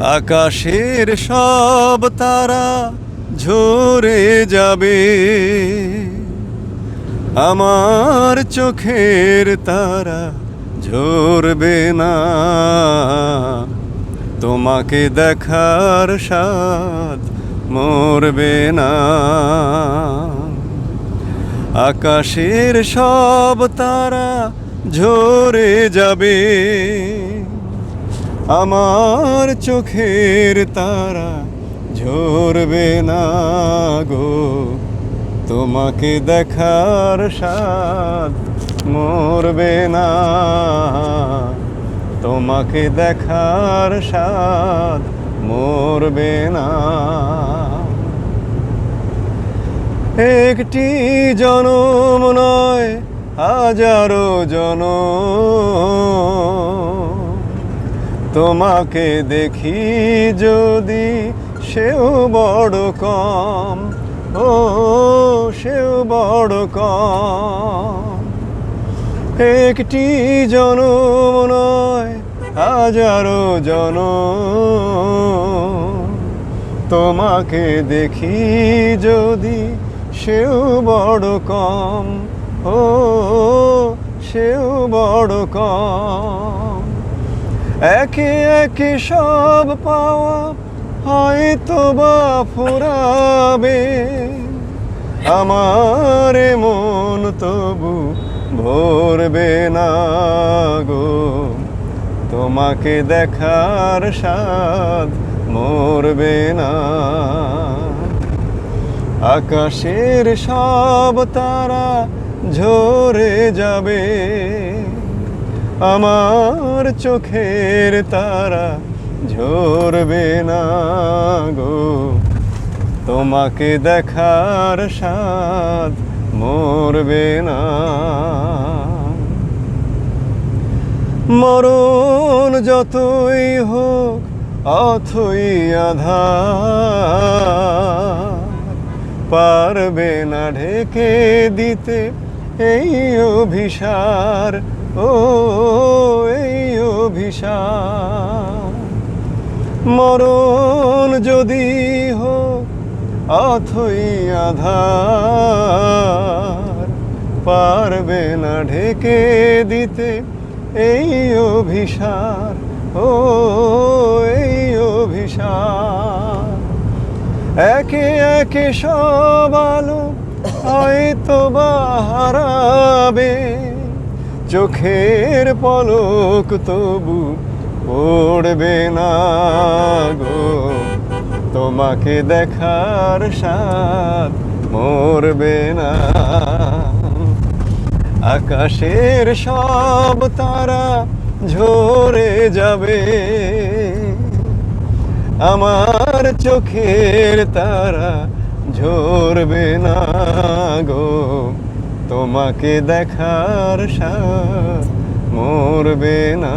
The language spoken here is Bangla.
আকাশের সব তারা ঝরে যাবে। আমার চোখের তারা ঝরবে না। তোমাকে দেখার স্বাদ মরবে না। আকাশের সব তারা ঝরে যাবে। আমার চোখের তারা ঝরবে না গো। তোমাকে দেখার স্বাদ মরবে না। তোমাকে দেখার স্বাদ মরবে না। একটি জনম নয়, হাজারো জনম। তোমাকে দেখি যদি সেও বড় কম। ও, সেও বড় কম। একটি জনম নয়, হাজারো জন তোমাকে দেখি যদি সেও বড় কম। ও, সেও বড় কম। একে একে সব পাওয়া হয়তো বা ফুরাবে। আমার মন তবু ভরবে না গো। তোমাকে দেখার স্বাদ মরবে না। আকাশের সব তারা ঝরে যাবে। আমার চোখের তারা ঝরবে না গো। তোমাকে দেখার স্বাদ মরবে না। মরণ যতই হোক, অথই আধা পারবে না ঢেকে দিতে এই অভিসার, ও এই অভিসার। মরণ যদি হোক, অথই আধার। পারবে না ঢেকে দিতে এই অভিসার, ও এই অভিসার। একে একে সব আলো হয়তো বা হারাবে চোখের পলক তবু পড়বে না গো। তোমাকে দেখার স্বাদ মরবে না। আকাশের সব তারা ঝরে যাবে। আমার চোখের তারা ঝরবে না গো। তোমাকে দেখার সা মরবে না।